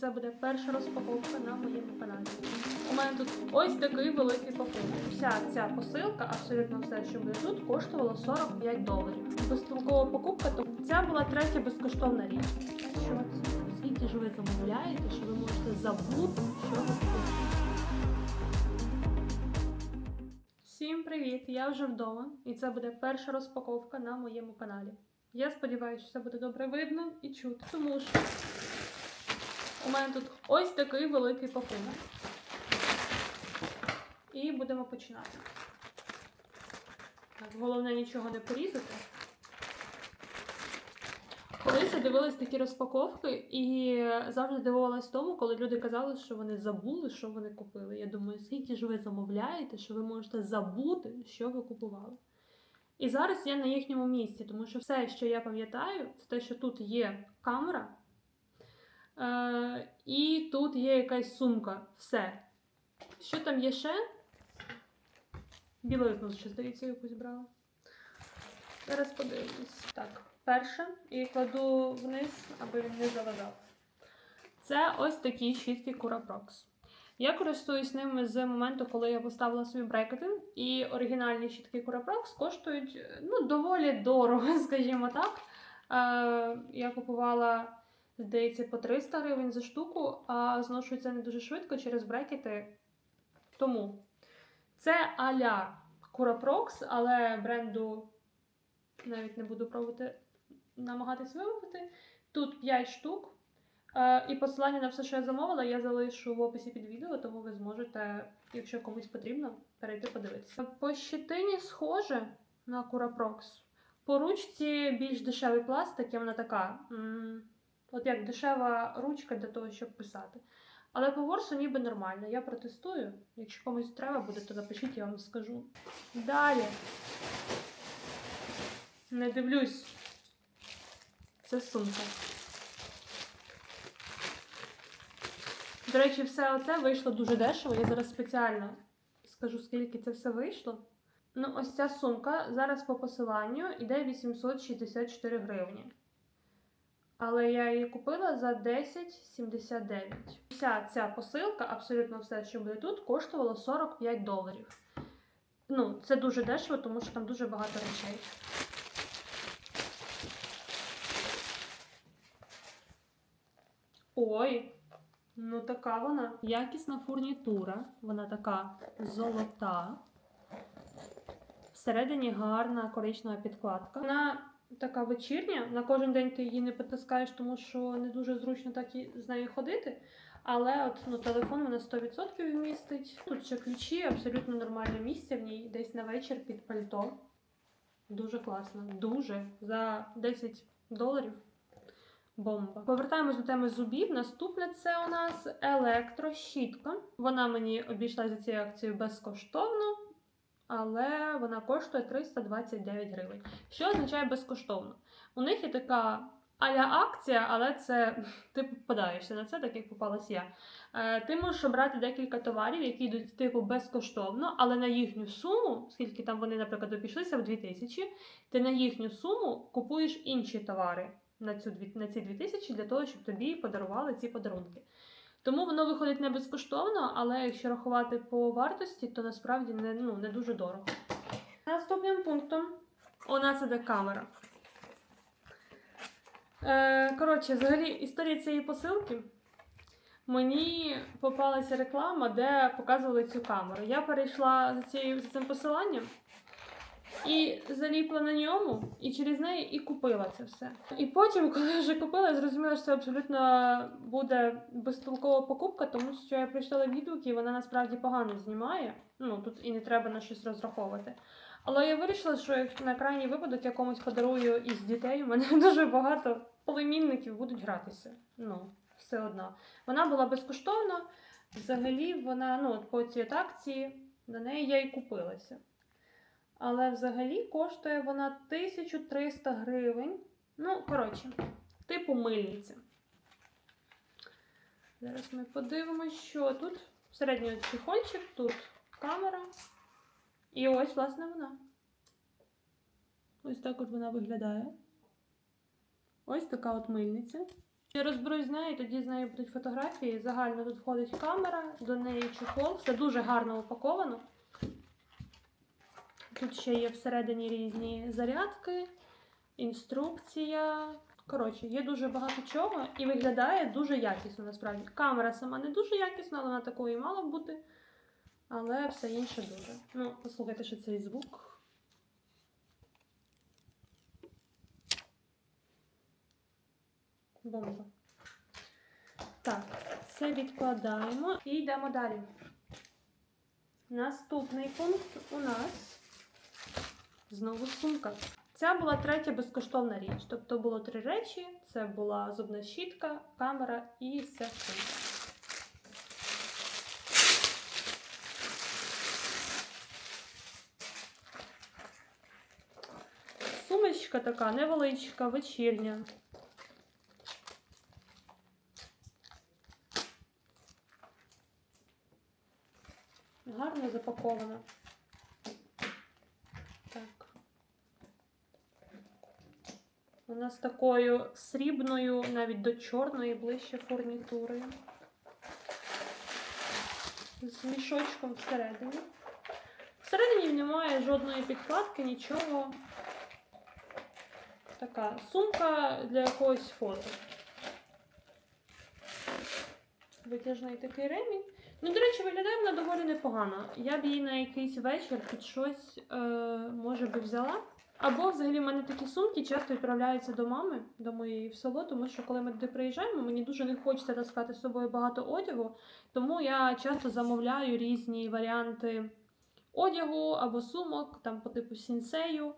Це буде перша розпаковка на моєму каналі. У мене тут ось такий великий пакунок. Вся ця посилка, абсолютно все, що буде тут, коштувало 45 доларів. Безстолкова покупка, то ця була третя безкоштовна річ. Що це? Скільки ж ви замовляєте, що ви можете забути, що ви купили? Всім привіт! Я вже вдома, і це буде перша розпаковка на моєму каналі. Я сподіваюся, що це буде добре видно і чути, тому що у мене тут ось такий великий пакунок. І будемо починати. Так, головне нічого не порізати. Колись я дивилась такі розпаковки і завжди дивувалась тому, коли люди казали, що вони забули, що вони купили. Я думаю, скільки ж ви замовляєте, що ви можете забути, що ви купували. І зараз я на їхньому місці, тому що все, що я пам'ятаю, це те, що тут є камера, і тут є якась сумка. Все. Що там є ще? Білизну, ще здається, якусь брала. Зараз подивимось. Так, перше, і кладу вниз, аби він не заважав. Це ось такі щітки Curaprox. Я користуюсь ними з моменту, коли я поставила собі брекети, і оригінальні щітки Curaprox коштують ну, доволі дорого, скажімо так. Е, я купувала, здається, по 300 гривень за штуку, а зношується не дуже швидко через брекети. Тому це а-ля Curaprox, але бренду навіть не буду пробувати намагатись вимовити. Тут 5 штук. Е, І посилання на все, що я замовила, я залишу в описі під відео, тому ви зможете, якщо комусь потрібно, перейти подивитися. По щитині схоже на Curaprox. По ручці більш дешевий пластик, і вона така. От як дешева ручка для того, щоб писати. Але по ворсу ніби нормально. Я протестую. Якщо комусь треба буде, то напишіть, я вам скажу. Далі. Не дивлюсь. Це сумка. До речі, все оце вийшло дуже дешево. Я зараз спеціально скажу, скільки це все вийшло. Ну, ось ця сумка зараз по посиланню йде 864 гривні. Але я її купила за 10,79. Вся ця посилка, абсолютно все, що буде тут, коштувало 45 доларів. Ну, це дуже дешево, тому що там дуже багато речей. Ой, ну така вона. Якісна фурнітура. Вона така золота. Всередині гарна коричнева підкладка. Вона така вечірня. На кожен день ти її не потискаєш, тому що не дуже зручно так і з нею ходити. Але от ну, телефон вона 100% вмістить. Тут ще ключі, абсолютно нормальне місце в ній, десь на вечір під пальто. Дуже класно. Дуже. За 10 доларів. Бомба. Повертаємось до теми зубів. Наступне це у нас електрощітка. Вона мені обійшла за цією акцією безкоштовно, але вона коштує 329 гривень. Що означає безкоштовно? У них є така аля акція, але це ти попадаєшся на це, так як попалась я. Е, ти можеш обрати декілька товарів, які йдуть типу безкоштовно, але на їхню суму, скільки там вони, наприклад, обійшлися в 2000, ти на їхню суму купуєш інші товари на, цю, на ці 2000 для того, щоб тобі подарували ці подарунки. Тому воно виходить не безкоштовно, але якщо рахувати по вартості, то насправді не, ну, не дуже дорого. Наступним пунктом у нас іде камера. Е, коротше, взагалі, історія цієї посилки. Мені попалася реклама, де показували цю камеру. Я перейшла за, цією, за цим посиланням і заліпла на ньому, і через неї і купила це все. І потім, коли вже купила, я зрозуміла, що це абсолютно буде безтолкова покупка, тому що я прочитала відгуки, і вона насправді погано знімає. Ну тут і не треба на щось розраховувати. Але я вирішила, що як на крайній випадок я комусь подарую із дітей, у мене дуже багато племінників будуть гратися. Ну, все одно. Вона була безкоштовна. Взагалі, вона, ну, от по цій от акції, на неї я і купилася. Але взагалі коштує вона 1300 гривень. Ну, коротше, типу мильниця. Зараз ми подивимося, що тут. Середній чехольчик, тут камера. І ось, власне, вона. Ось так от вона виглядає. Ось така от мильниця. Я розберусь з нею, тоді з нею будуть фотографії. Загально тут входить камера, до неї чехол. Все дуже гарно упаковано. Тут ще є всередині різні зарядки, інструкція. Коротше, є дуже багато чого і виглядає дуже якісно насправді. Камера сама не дуже якісна, але вона такою мала бути. Але все інше дуже. Ну, послухайте, що цей звук. Бомба. Так, це відкладаємо і йдемо далі. Наступний пункт у нас знову сумка. Ця була третя безкоштовна річ. Тобто було три речі: це була зубна щітка, камера і сумка. Сумочка така невеличка, вечірня. Гарно запакована. Так. Вона з такою срібною, навіть до чорної ближче фурнітурою. З мішочком всередині. Всередині немає жодної підкладки, нічого. Така сумка для якогось фото. Витяжний такий ремінь. Ну, до речі, виглядає вона доволі непогано. Я б її на якийсь вечір під щось, е, може би, взяла. Або взагалі в мене такі сумки часто відправляються до мами, до моєї в село, тому що коли ми туди приїжджаємо, мені дуже не хочеться таскати з собою багато одягу, тому я часто замовляю різні варіанти одягу або сумок, там по типу сінсею,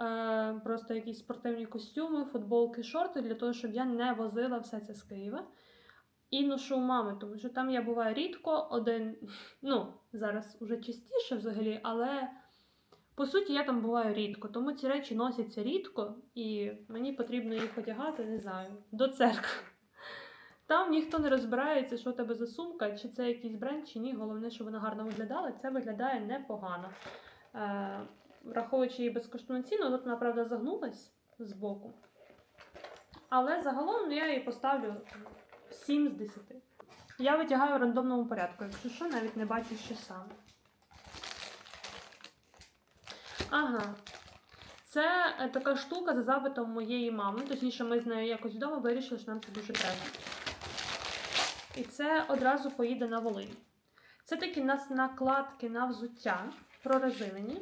е, просто якісь спортивні костюми, футболки, шорти, для того, щоб я не возила все це з Києва. І ношу мами, тому що там я буваю рідко, один, ну, зараз уже частіше взагалі, але по суті я там буваю рідко, тому ці речі носяться рідко, і мені потрібно їх одягати, не знаю, до церкви. Там ніхто не розбирається, що у тебе за сумка, чи це якийсь бренд, чи ні. Головне, щоб вона гарно виглядала. Це виглядає непогано. Е, враховуючи її безкоштовну ціну, тут вона, правда, загнулась з боку. Але загалом я її поставлю 7 з 10. Я витягаю в рандомному порядку, якщо що, навіть не бачу, що саме. Ага. Це е, така штука за запитом моєї мами. Точніше, ми з нею якось вдома вирішили, що нам це дуже треба. І це одразу поїде на Волинь. Це такі нас накладки на взуття прорезинені.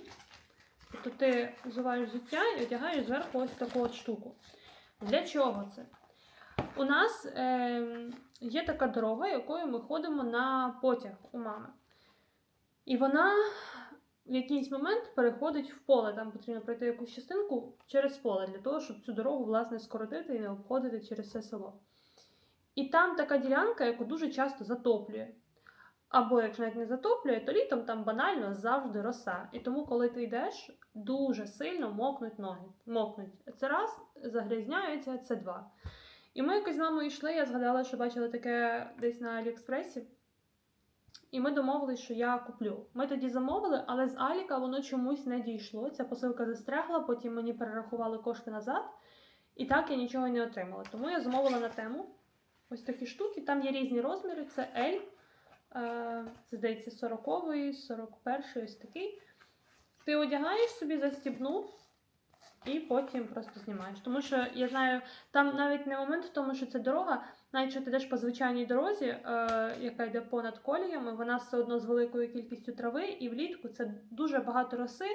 Тобто ти взуваєш взуття і одягаєш зверху ось таку от штуку. Для чого це? У нас е, є така дорога, якою ми ходимо на потяг у мами. І вона в якийсь момент переходить в поле. Там потрібно пройти якусь частинку через поле, для того, щоб цю дорогу, власне, скоротити і не обходити через все село. І там така ділянка, яку дуже часто затоплює. Або якщо навіть не затоплює, то літом там банально завжди роса. І тому, коли ти йдеш, дуже сильно мокнуть ноги. Мокнуть. Це раз, загрязняються, це два. І ми якось з мамою йшли, я згадала, що бачила таке десь на Аліекспресі. І ми домовились, що я куплю. Ми тоді замовили, але з Аліка воно чомусь не дійшло. Ця посилка застрягла, потім мені перерахували кошти назад. І так я нічого не отримала. Тому я замовила на тему ось такі штуки. Там є різні розміри. Це L, е, це здається, 40 41 ось такий. Ти одягаєш собі, застібнув. І потім просто знімаєш. Тому що я знаю, там навіть не момент в тому, що це дорога, навіть якщо ти йдеш по звичайній дорозі, е, яка йде понад коліями, вона все одно з великою кількістю трави, і влітку це дуже багато роси.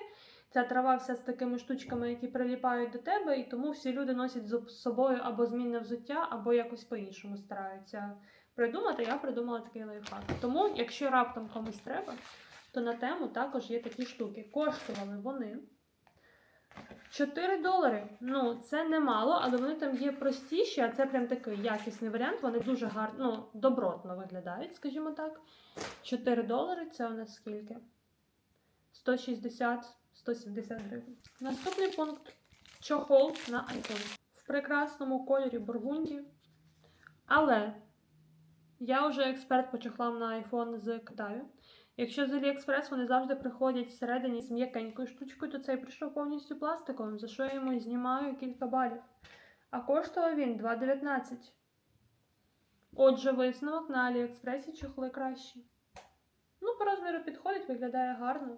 Ця трава вся з такими штучками, які приліпають до тебе, і тому всі люди носять з собою або змінне взуття, або якось по-іншому стараються придумати. Я придумала такий лайфхак. Тому, якщо раптом комусь треба, то на тему також є такі штуки. Коштували вони. 4 долари. Ну, це немало, але вони там є простіші, а це прям такий якісний варіант. Вони дуже гарно, ну, добротно виглядають, скажімо так. 4 долари це у нас скільки? 160-170 гривень. Наступний пункт чохол на iPhone. В прекрасному кольорі бургунді. Але я вже експерт по чохлам на iPhone з Китаю. Якщо з AliExpress вони завжди приходять всередині з м'якенькою штучкою, то цей прийшов повністю пластиковим, за що я йому знімаю кілька балів. А коштував він 2,19. Отже, висновок на Аліекспресі чохли кращі. Ну, по розміру підходить, виглядає гарно.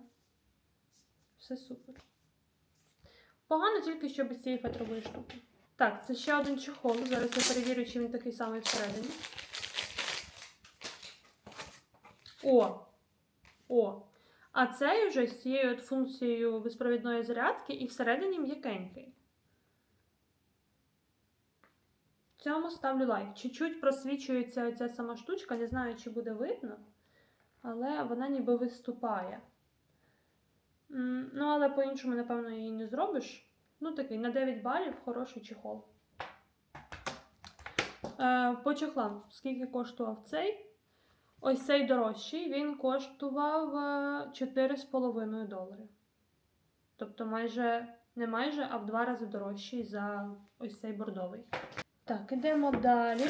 Все супер. Погано тільки що без цієї фетрової штуки. Так, це ще один чохол. Зараз я перевірю, чи він такий самий всередині. О! О! А цей вже з цією от функцією безпровідної зарядки і всередині м'якенький. Цьому ставлю лайк. Чуть-чуть просвічується ця сама штучка, не знаю, чи буде видно, але вона ніби виступає. Ну, але по-іншому, напевно, її не зробиш. Ну, такий на 9 балів хороший чехол. Е, по чехлам, скільки коштував цей? Ось цей дорожчий, він коштував е, 4,5 долари. Тобто майже, не майже, а в два рази дорожчий за ось цей бордовий. Так, ідемо далі.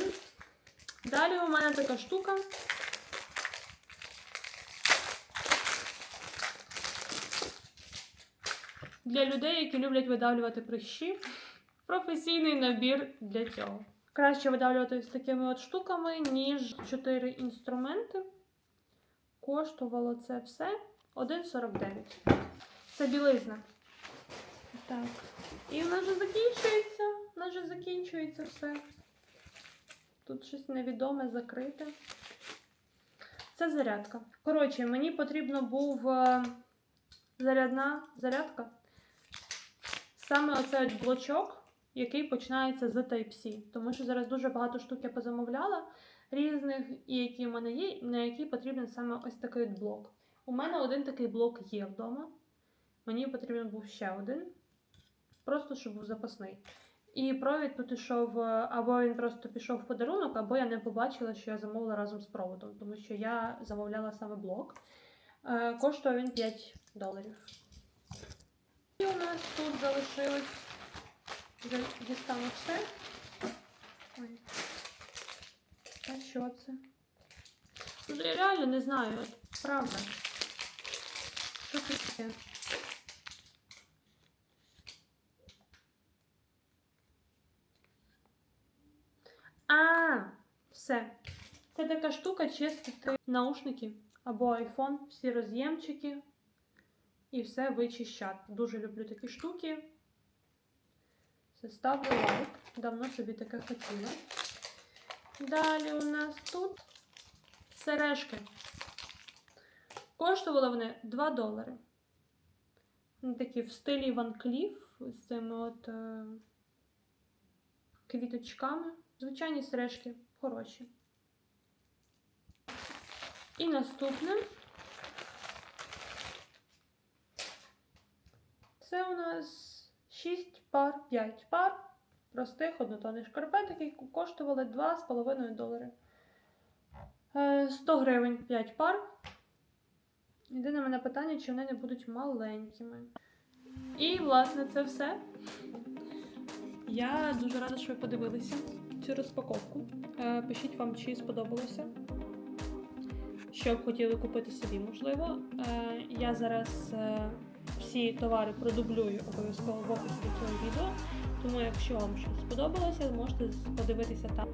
Далі у мене така штука. Для людей, які люблять видавлювати прищі, професійний набір для цього. Краще видавлювати з такими от штуками, ніж 4 інструменти. Коштувало це все 1,49. Це білизна. Так. І в нас вже закінчується. У нас вже закінчується все. Тут щось невідоме закрите. Це зарядка. Коротше, мені потрібно був е, зарядна зарядка. Саме оцей блочок, який починається з Type-C. Тому що зараз дуже багато штук я позамовляла різних, і які в мене є, на які потрібен саме ось такий блок. У мене один такий блок є вдома. Мені потрібен був ще один. Просто щоб був запасний. І провід тут ішов, е, або він просто пішов в подарунок, або я не побачила, що я замовила разом з проводом, тому що я замовляла саме блок. Е, коштує він 5 доларів. І у нас тут залишилось вже дістану все. А що це? Я реально не знаю, правда. Що це таке? А, все. Це така штука чистити наушники або iPhone, всі роз'ємчики і все вичищати. Дуже люблю такі штуки. Ставлю лайк. Давно собі таке хотіла. Далі у нас тут сережки. Коштували вони 2 долари. Такі в стилі Ван Кліф з цими от е, квіточками. Звичайні сережки хороші. І наступне це у нас 6 пар, 5 пар простих однотонних шкарпеток, які коштували 2,5 долари. Е, 100 гривень 5 пар. Єдине мене питання, чи вони не будуть маленькими. І, власне, це все. Я дуже рада, що ви подивилися цю розпаковку. Е, Пишіть вам, чи сподобалося. Що б хотіли купити собі, можливо. Е, Я зараз е, всі товари продублюю обов'язково в описі цього відео. Тому, якщо вам щось сподобалося, можете подивитися там.